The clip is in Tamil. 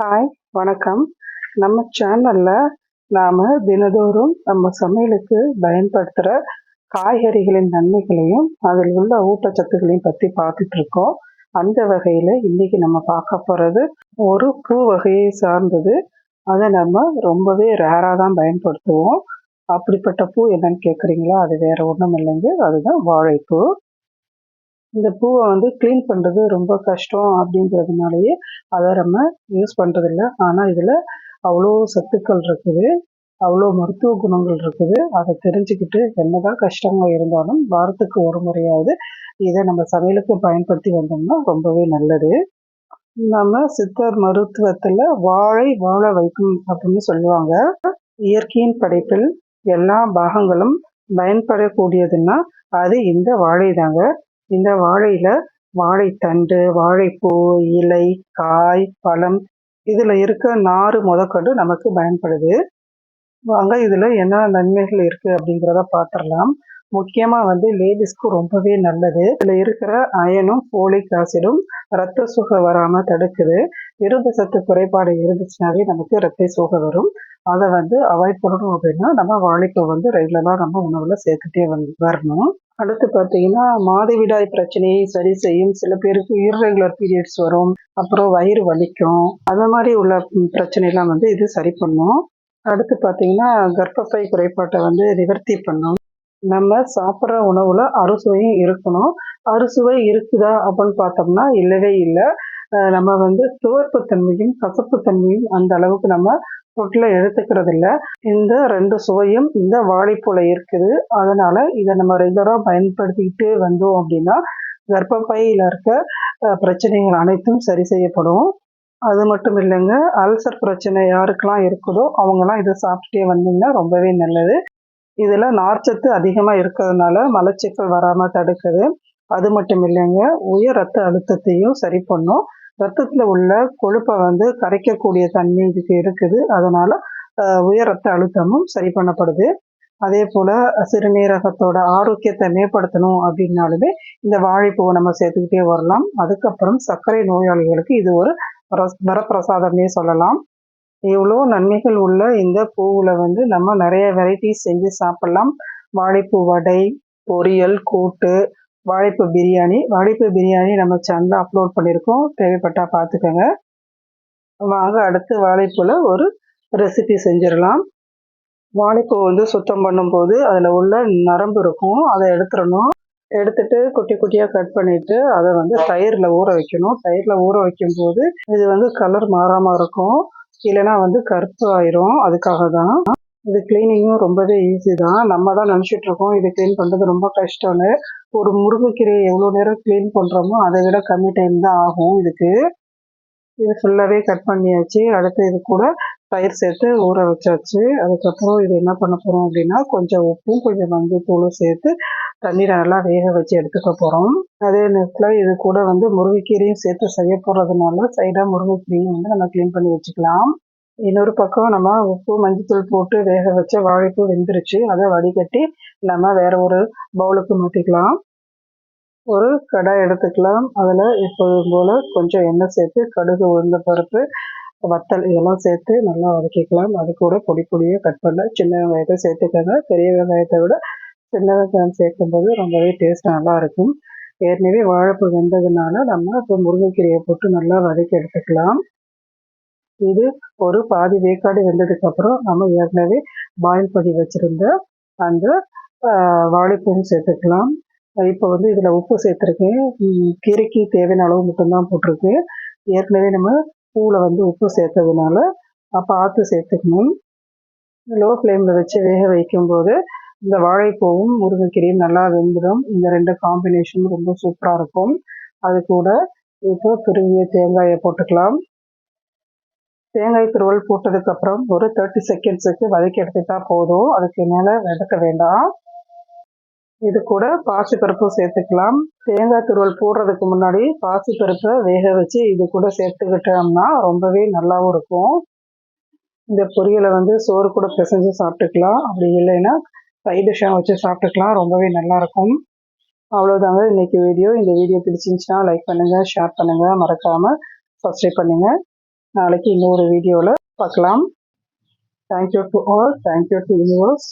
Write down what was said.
ஹாய் வணக்கம். நம்ம சேனலில் நாம் தினதோறும் நம்ம சமையலுக்கு பயன்படுத்துகிற காய்கறிகளின் நன்மைகளையும் அதில் உள்ள ஊட்டச்சத்துக்களையும் பற்றி பார்த்துட்ருக்கோம் அந்த வகையில் இன்றைக்கி நம்ம பார்க்க போகிறது ஒரு பூ வகையை சார்ந்தது. அதை நம்ம ரொம்பவே ரேராக தான் பயன்படுத்துவோம். அப்படிப்பட்ட பூ என்னன்னு கேட்குறீங்களா அது வேறு ஒன்றும் இல்லைங்க அதுதான் வாழைப்பூ. இந்த பூவை வந்து க்ளீன் பண்ணுறது ரொம்ப கஷ்டம் அப்படிங்கிறதுனாலயே அதை நம்ம யூஸ் பண்ணுறதில்ல ஆனால் இதில் அவ்வளோ சத்துக்கள் இருக்குது அவ்வளோ மருத்துவ குணங்கள் இருக்குது. அதை தெரிஞ்சுக்கிட்டு என்னதான் கஷ்டமாக இருந்தாலும் வாரத்துக்கு ஒரு முறையாவது இதை நம்ம சமையலுக்கு பயன்படுத்தி வந்தோம்னா ரொம்பவே நல்லது. நம்ம சித்தர் மருத்துவத்தில் வாழை வாழ வைக்கும் அப்படின்னு சொல்லுவாங்க. இயற்கையின் படைப்பில் எல்லா பாகங்களும் பயன்படக்கூடியதுன்னா அது இந்த வாழை தாங்க இந்த வாழையில வாழைத்தண்டு வாழைப்பூ இலை காய் பழம் இதில் இருக்க நாறு முதற்கொண்டு நமக்கு பயன்படுது. வாங்க இதில் என்ன நன்மைகள் இருக்குது அப்படிங்கிறத பார்த்துடலாம் முக்கியமாக வந்து லேடிஸ்க்கு ரொம்பவே நல்லது. இதில் இருக்கிற அயனும் போலிக் ஆசிடும் ரத்த சுகை வராமல் தடுக்குது. இரும்பு சத்து குறைபாடு இருந்துச்சுனாவே நமக்கு ரத்த சுகை வரும். அதை வந்து அவாய்ட் பண்ணணும் அப்படின்னா நம்ம வாழைப்பூ வந்து ரெகுலராக நம்ம உணவில் சேர்த்துட்டே வந்து வரணும். அடுத்து பார்த்தீங்கன்னா மாதவிடாய் பிரச்சனையை சரி செய்யும். சில பேருக்கு இர்ரெகுலர் பீரியட்ஸ் வரும். அப்புறம் வயிறு வலிக்கும். அந்த மாதிரி உள்ள பிரச்சனைலாம் வந்து இது சரி பண்ணும். அடுத்து பார்த்தீங்கன்னா கர்ப்பப்பை குறைபாட்டை வந்து நிவர்த்தி பண்ணும். நம்ம சாப்பிட்ற உணவுல அறுசுவையும் இருக்கணும். அறுசுவை இருக்குதா அப்படின்னு பார்த்தோம்னா இல்லவே இல்லை. நம்ம வந்து துவர்ப்பு தன்மையும் கசப்பு தன்மையும் அந்த அளவுக்கு நம்ம ஃபுட்டில் எடுத்துக்கிறது இல்லை இந்த ரெண்டு சுவையும் இந்த வாழைப்பூல இருக்குது. அதனால இதை நம்ம ரெகுலராக பயன்படுத்திக்கிட்டு வந்தோம் அப்படின்னா கர்ப்பப்பையில் இருக்க பிரச்சனைகள் அனைத்தும் சரி செய்யப்படும். அது மட்டும் இல்லைங்க அல்சர் பிரச்சனை யாருக்கெல்லாம் இருக்குதோ அவங்கெல்லாம் இதை சாப்பிட்டுட்டே வந்தீங்கன்னா ரொம்பவே நல்லது. இதில் நார்ச்சத்து அதிகமாக இருக்கிறதுனால மலச்சிக்கல் வராமல் தடுக்குது. அது மட்டும் இல்லைங்க உயர் ரத்த அழுத்தத்தையும் சரி பண்ணும். ரத்தத்தில் உள்ள கொழுப்பை வந்து கரைக்கக்கூடிய தன்மை இதுக்கு இருக்குது. அதனால் உயர் ரத்த அழுத்தமும் சரி பண்ணப்படுது. அதே போல் சிறுநீரகத்தோட ஆரோக்கியத்தை மேம்படுத்தணும் அப்படின்னாலுமே இந்த வாழைப்பூவை நம்ம சேர்த்துக்கிட்டே வரலாம். அதுக்கப்புறம் சர்க்கரை நோயாளிகளுக்கு இது ஒரு வரப்பிரசாதமே சொல்லலாம். இவ்வளோ நன்மைகள் உள்ள இந்த பூவில் வந்து நம்ம நிறைய வெரைட்டிஸ் செஞ்சு சாப்பிட்லாம். வாழைப்பூ வடை பொரியல் கூட்டு வாழைப்பு பிரியாணி வாழைப்பு பிரியாணி நம்ம சேனலில் அப்லோட் பண்ணியிருக்கோம் தேவைப்பட்டால் பார்த்துக்கோங்க. வாங்க அடுத்து வாழைப்பூவில் ஒரு ரெசிபி செஞ்சிடலாம். வாழைப்பூ வந்து சுத்தம் பண்ணும்போது அதில் உள்ள நரம்பு இருக்கும். அதை எடுத்துடணும். எடுத்துட்டு குட்டி குட்டியாக கட் பண்ணிவிட்டு அதை வந்து தயிரில் ஊற வைக்கணும். தயிரில் ஊற வைக்கும்போது இது வந்து கலர் மாறாமல் இருக்கும். இல்லைன்னா வந்து கருப்பு ஆயிரும். அதுக்காக தான் இது கிளீனிங்கும் ரொம்பவே ஈஸி தான். நம்ம தான் நினச்சிட்டு இருக்கோம் இது க்ளீன் பண்ணுறது ரொம்ப கஷ்டம்னு. ஒரு முருங்கைக்கீரையை எவ்வளோ நேரம் க்ளீன் பண்ணுறோமோ அதை விட கம்மி டைம் தான் ஆகும் இதுக்கு. இது ஃபுல்லாகவே கட் பண்ணியாச்சு. அடுத்து இது கூட தயிர் சேர்த்து ஊற வச்சாச்சு. அதுக்கப்புறம் இது என்ன பண்ண போகிறோம் அப்படின்னா கொஞ்சம் உப்பும் கொஞ்சம் மஞ்சத்தூளும் சேர்த்து தண்ணீரை நல்லா வேக வச்சு எடுத்துக்க போகிறோம் அதே நேரத்தில் இது கூட வந்து முருங்கைக்கீரையும் சேர்த்து செய்ய போகிறதுனால சைடாக முருங்கைக்கீரையும் வந்து நம்ம க்ளீன் பண்ணி வச்சுக்கலாம். இன்னொரு பக்கம் நம்ம உப்பு மஞ்சத்தூள் போட்டு வேக வச்ச வாழைப்பூ வெந்துருச்சு. அதை வடிகட்டி நம்ம வேற ஒரு பவுலுக்கு மாற்றிக்கலாம் ஒரு கடாய் எடுத்துக்கலாம். அதில் எப்போதும் போல் கொஞ்சம் எண்ணெய் சேர்த்து கடுகு உளுந்த பருப்பு வத்தல் இதெல்லாம் சேர்த்து நல்லா வதக்கிக்கலாம். அது கூட பொடி பொடியாக கட் பண்ண சின்ன வெங்காயத்தை சேர்த்துக்கோங்க. பெரிய வெங்காயத்தை விட சின்ன வெங்காயம் சேர்க்கும்போது ரொம்பவே டேஸ்ட் நல்லா இருக்கும். ஏற்கனவே வாழைப்பூ வெந்ததுனால நம்ம இப்போ முருங்கைக்கீரையை போட்டு நல்லா வதக்கி எடுத்துக்கலாம். இது ஒரு பாதி வேக்காடு வெந்ததுக்கப்புறம் நம்ம ஏற்கனவே பாயில் பண்ணி வச்சுருந்த அந்த வாழைப்பூவும் சேர்த்துக்கலாம். இப்போ வந்து இதில் உப்பு சேர்த்துருக்கேன். கீரைக்கு தேவையான அளவு மட்டும்தான் போட்டிருக்கு. ஏற்கனவே நம்ம பூவில் வந்து உப்பு சேர்த்ததுனால பார்த்து சேர்த்துக்கணும். லோ ஃப்ளேமில் வச்சு வேக வைக்கும்போது இந்த வாழைப்பூவும் முருங்கைக்கீரையும் நல்லா வெந்துடும். இந்த ரெண்டு காம்பினேஷனும் ரொம்ப சூப்பராக இருக்கும். அது கூட இப்போ துருவிய தேங்காயை போட்டுக்கலாம். தேங்காய் துருவல் போட்டதுக்கப்புறம் ஒரு தேர்ட்டி செகண்ட்ஸுக்கு வதக்கி எடுத்துட்டா போதும். அதுக்கு மேலே வதக்க வேண்டாம். இது கூட பாசிப்பருப்பும் சேர்த்துக்கலாம். தேங்காய் துருவல் போடுறதுக்கு முன்னாடி பாசிப்பருப்பை வேக வச்சு இது கூட சேர்த்துக்கிட்டோம்னா ரொம்பவே நல்லாவும் இருக்கும். இந்த பொரியலை வந்து சோறு கூட பிசைஞ்சு சாப்பிட்டுக்கலாம். அப்படி இல்லைன்னா சைட் டிஷ்ஷாக வச்சு சாப்பிட்டுக்கலாம். ரொம்பவே நல்லாயிருக்கும் அவ்வளோதாங்க இன்றைக்கி வீடியோ இந்த வீடியோ பிடிச்சிருந்துச்சுன்னா லைக் பண்ணுங்கள் ஷேர் பண்ணுங்கள் மறக்காமல் சப்ஸ்கிரைப் பண்ணுங்கள் நாளைக்கு இன்னொரு வீடியோவில் பார்க்கலாம். Thank you to all thank you to universe